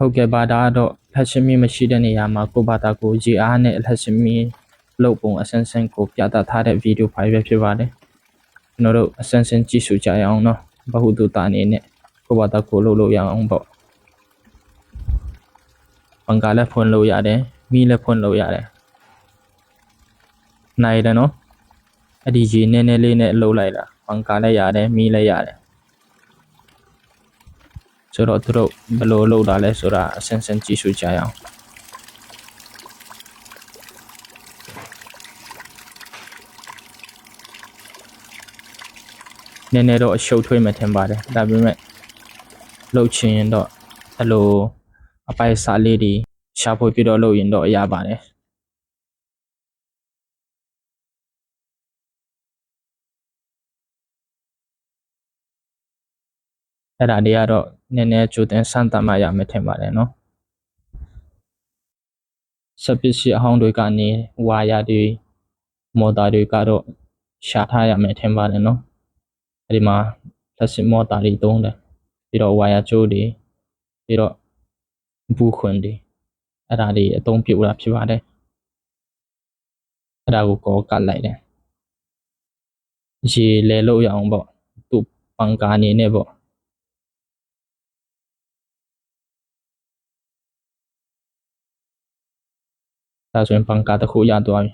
ဟုတ်ကဲ့ပါဒါကတော့လက်ရှိမီမရှိတဲ့နေရာမှာကိုဘာသာကိုရေအားနဲ့လက်ရှိမီလုတ်ပုံအစန်းစန်းကိုပြသထားတဲ့ဗီဒီယိုဖိုင်ပဲဖြစ်ပါတယ်ကျွန်တော်တို့အစန်းစန်းကြည့်ရှုကြရအောင်နော်ဘဟုတုတအနေနဲ့ကိုဘာသာကိုလုတ်လို့ရအောင်ပေါ့ပန်ကာလည်းဖွင့်လို့ရတယ်မီလည်းဖွင့်လို့ရတယ်နိုင်တယ်နော်အဲ့ဒီရေနည်းနည်းလေးနဲ့လှုပ်လိုက်တာပန်ကာလည်းရတယ်မီလည်းရတယ် ဆိုတော့သူတို့ဘယ်လိုလှုပ်တာလဲဆိုတာအစန်းစန်းကြည့်ရှုကြရအောင်နည်းနည်းတော့အရှုပ်ထွေးမှထင်ပါတယ်ဒါပေမဲ့လှုပ်ချင်ရင်တော့အဲ့လိုအပိုက်စားလေးတွေရှာဖွေပြီးတော့လှုပ်ရင်တော့ရပါတယ်အဲ့ဒါတွေကတော့ နည်းနည်းကြိုတင်စမ်းသပ်မှရမယ်ထင်ပါတယ်နော်စပစ္စည်းအဟောင်းတွေကနေဝါယာတွေမော်တာတွေကတော့ရှာထားရမယ်ထင်ပါတယ်နော်အဲ့ဒီမှာလက်စစ်မော်တာတွေတုံးတယ်ပြီးတော့ဝါယာကျိုးတွေပြီးတော့ဘူးခွင်တွေအဲ့ဒါတွေအသုံးပြုတာဖြစ်ပါတယ်အဲ့ဒါကိုကောကတ်လိုက်တယ်ရေလဲလို့ရအောင်ပေါ့သူ့ပန်ကာအနေနဲ့ပေါ့ ဒါဆိုရင်ပန်ကာတစ်ခုရသွားပြီ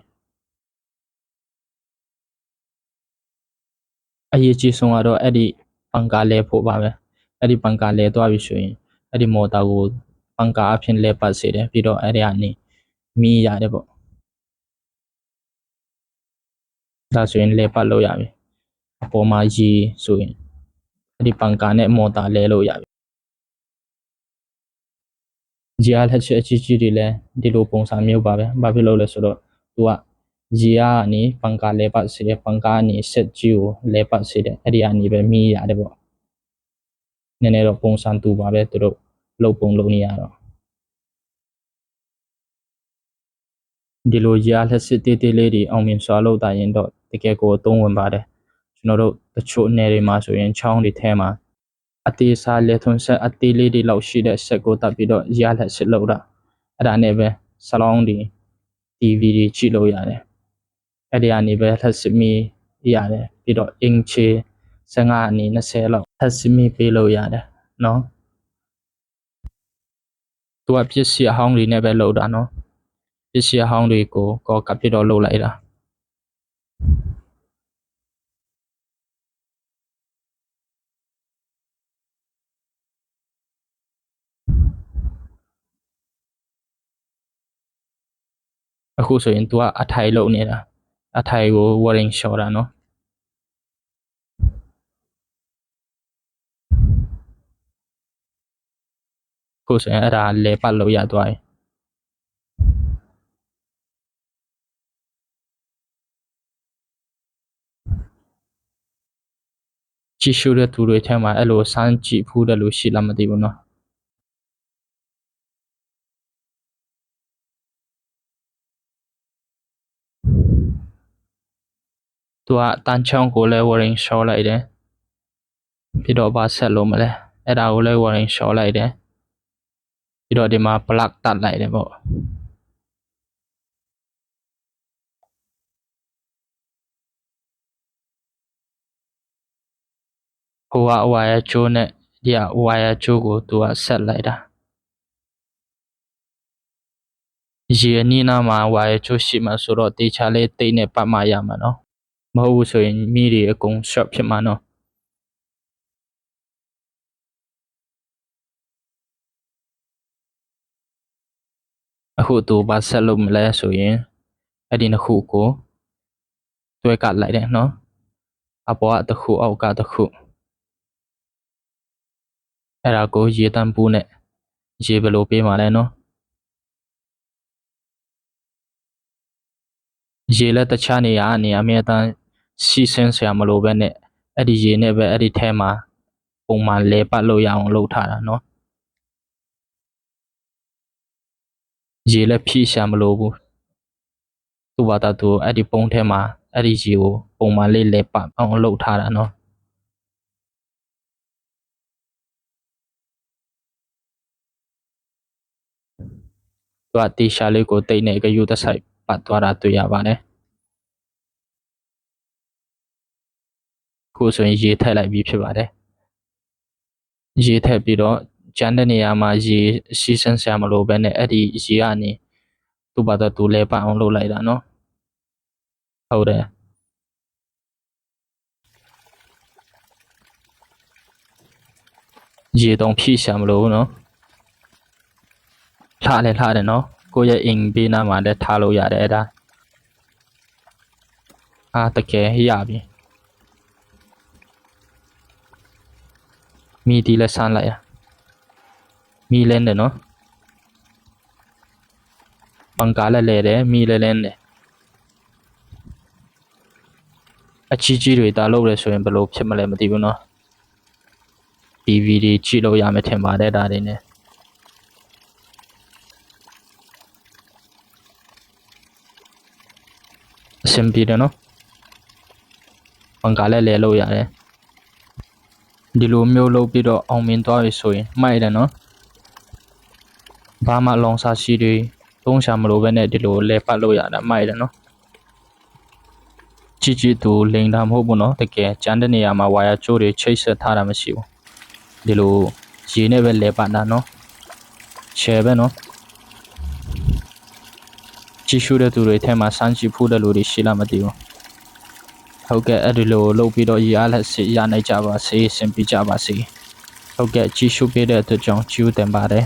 အရေးကြီးဆုံးကတော့အဲ့ဒီပန်ကာလဲဖို့ပါပဲအဲ့ဒီပန်ကာလဲသွားပြီဆိုရင်အဲ့ဒီမော်တာကိုပန်ကာအဖြစ်လဲပတ်စေတယ်ပြီးတော့အဲ့ဒီကနေမီးရတယ်ပေါ့ဒါဆိုရင်လဲပတ်လို့ရပြီအပေါ်မှာရေဆိုရင်အဲ့ဒီပန်ကာနဲ့မော်တာလဲလို့ရပြီ ဂျီအားလက်ချက်အကြီးကြီးတွေလဲဒီလိုပုံစံမျိုးပါပဲဘာဖြစ်လို့လဲဆိုတော့သူကဂျီအားကနေပန်ကာလဲပတ်စေတယ်ပန်ကာကနေဆက်ကြီးကိုလဲပတ်စေတယ်အဲ့ဒီကနေပဲမီးရတယ်ပေါ့နည်းနည်းတော့ပုံစံတူပါပဲသူတို့လုံပုံလုံနေရတော့ဒီလိုဂျီအားလက်စစ်တေးသေးလေးတွေအောင်မြင်စွာလုပ်တာရင်တော့တကယ်ကိုအသုံးဝင်ပါတယ်ကျွန်တော်တို့တချို့နယ်တွေမှာဆိုရင်ချောင်းတွေထဲမှာ အသေးစားလက်သွန်းဆက်အသေးလေးတွေလောက်ရှိတဲ့ဆက်ကိုတပ်ပြီးတော့ရလက်စစ်လောက်တာအဲ့ဒါနဲ့ပဲဆလောင်းတွေ TV တွေကြည့်လို့ရတယ်အဲ့ဒီကနေပဲလက်စစ်မီရတယ်ပြီးတော့အင်ချေ15အနေ20လောက်လက်စစ်မီပေးလို့ရတယ်နော်သူကပစ္စည်းအဟောင်းတွေနဲ့ပဲလောက်တာနော်ပစ္စည်းအဟောင်းတွေကိုကောကပ်ပြီးတော့လောက်လိုက်တာ အခုဆိုရင် तू ကအထိုင်လုံနေတာအထိုင်ကို warning လျှော်တာနော်အခုဆိုရင်အဲ့ဒါလဲပတ်လို့ရသွားပြီကြည့်ရှုတဲ့သူတွေထဲမှာအဲ့လိုစမ်းကြည့်ဖူးတယ်လို့ရှိလားမသိဘူးနော် သူကတန်ချောင်းကိုလည်း warning လျှော်လိုက်တယ်ပြီးတော့ဘာဆက်လို့မလဲအဲ့ဒါကိုလည်း warning လျှော်လိုက်တယ်ပြီးတော့ဒီမှာ plug တတ်လိုက်တယ်ပေါ့ဟိုကဝါယာချိုးနဲ့ဒီကဝါယာချိုးကိုသူကဆက်လိုက်တာရေအနီးနားမှာဝါယာချိုးရှိမှဆိုတော့တေချာလေးတိတ်နဲ့ပတ်မှရမှာနော် မဟုတ်ဘူးဆိုရင်မိတွေအကုန် short ဖြစ်မှာနော်အခုသူဘာဆက်လုပ်မလဲဆိုရင်အဲ့ဒီနှစ်ခုကိုတွဲကလိုက်တယ်နော်အပေါ်ကတစ်ခုအောက်ကတစ်ခုအဲ့ဒါကိုရေတန်းပူးနဲ့ရေဘယ်လိုပေးမှာလဲနော်ရေလက်တခြားနေရာအနေအမြဲတမ်း စီးဆင်းဆရာမလိုပဲနဲ့အဲ့ဒီရေနဲ့ပဲအဲ့ဒီထဲမှာပုံမှန်လဲပတ်လို့ရအောင်လုပ်ထားတာနော်ရေလက်ဖြည့်ရှာမလိုဘူးသူ့ဘာသာသူအဲ့ဒီပုံထဲမှာအဲ့ဒီရေကိုပုံမှန်လေးလဲပတ်အောင်လုပ်ထားတာနော်သူကတေရှာလေးကိုတိတ်နေကယူတဆိုင်ပတ်သွားတာတွေ့ရပါတယ် ခုဆိုရင်ရေထည့်လိုက်ပြီးဖြစ်ပါတယ်ရေထည့်ပြီးတော့ကျန်တဲ့နေရာမှာရေစီးဆင်းဆရာမလို့ပဲနဲ့အဲ့ဒီရေကနေသူ့ဘာသာသူလဲပအောင်လုပ်လိုက်တာနော်ဟုတ်တယ်ရေတုံဖြည့်ရှာမလို့နော်ထားလဲထားတယ်နော်ကိုယ့်ရဲ့အိမ်ဘေးနားမှာလည်းထားလို့ရတယ်အဲ့ဒါအာတကယ်ရပြီ မိတီလည်းဆန်းလိုက်ရမိလဲနေနော်ပန်ကားလည်းလဲတယ်မိလည်းလဲနေအချီကြီးတွေတာလို့လဲဆိုရင်ဘယ်လိုဖြစ်မလဲမသိဘူးနော် TV တွေကြည့်လို့ရမယ်ထင်ပါတယ်ဒါတွေနဲ့အဆင်ပြေတယ်နော်ဘန်ကားလည်းလဲလို့ရတယ် ဒီလိုမျိုးလုပ်ပြီးတော့အောင်မြင်သွားပြီဆိုရင်မိုက်တယ်နော်ဘာမှလောင်စာရှိတွေသုံးချမလို့ပဲနဲ့ဒီလိုလဲပတ်လို့ရတာမိုက်တယ်နော်ကြည့်ကြည့်သူလိန်တာမဟုတ်ဘူးနော်တကယ်ကျန်တဲ့နေရာမှာဝါယာချိုးတွေချိတ်ဆက်ထားတာမရှိဘူးဒီလိုရေနဲ့ပဲလဲပါတာနော်ချဲပဲနော်ကြည့်ရှုတဲ့သူတွေထဲမှာစမ်းကြည့်ဖို့တဲ့လူတွေရှိလားမသိဘူး ဟုတ်ကဲ့အဲ့ဒီလိုလုပ်ပြီးတော့ရေအားလက်စစ်ရနိုင်ကြပါစေစင်ပြကြပါစေဟုတ်ကဲ့ကြည့်ရှုပေးတဲ့အတွက်ကြောင့်ကျေးဇူးတင်ပါတယ်